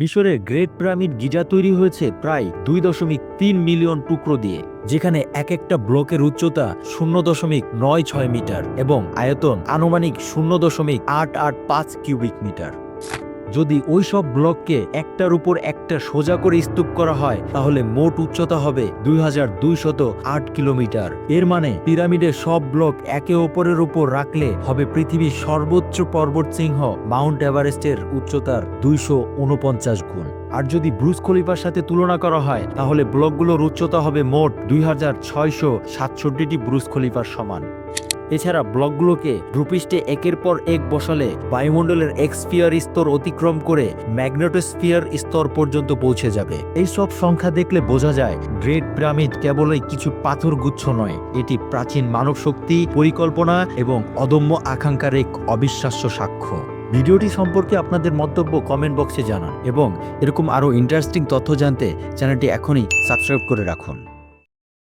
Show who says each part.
Speaker 1: মিশরের great pyramid Giza তৈরি হয়েছে প্রায় দুই দশমিক তিন মিলিয়ন টুকরো দিয়ে, যেখানে এক একটা ব্লকের উচ্চতা শূন্য দশমিক নয় ছয় মিটার এবং আয়তন আনুমানিক শূন্য দশমিক আট আট পাঁচ কিউবিক মিটার। যদি ওই সব ব্লককে একটার উপর একটা সোজা করে স্তূপ করা হয়, তাহলে মোট উচ্চতা হবে দুই কিলোমিটার। এর মানে পিরামিডের সব ব্লক একে অপরের উপর রাখলে হবে পৃথিবীর সর্বোচ্চ পর্বত সিংহ মাউন্ট এভারেস্টের উচ্চতার দুইশো উনপঞ্চাশ গুণ। আর যদি ব্রুস খলিফার সাথে তুলনা করা হয়, তাহলে ব্লকগুলোর উচ্চতা হবে মোট দুই হাজার ছয়শো সাতষট্টিটি ব্রুস খলিফার সমান। এছাড়া ব্লকগুলোকে ভূপৃষ্ঠে একের পর এক বসালে বায়ুমণ্ডলের এক্সপিয়ার স্তর অতিক্রম করে ম্যাগনেটোস্ফিয়ার স্তর পর্যন্ত পৌঁছে যাবে। এই সব সংখ্যা দেখলে বোঝা যায়, গ্রেট পিরামিড কেবলই কিছু পাথর গুচ্ছ নয়, এটি প্রাচীন মানব শক্তি পরিকল্পনা এবং অদম্য আকাঙ্ক্ষার এক অবিশ্বাস্য সাক্ষ্য। ভিডিওটি সম্পর্কে আপনাদের মন্তব্য কমেন্ট বক্সে জানান এবং এরকম আরও ইন্টারেস্টিং তথ্য জানতে চ্যানেলটি এখনই সাবস্ক্রাইব করে রাখুন।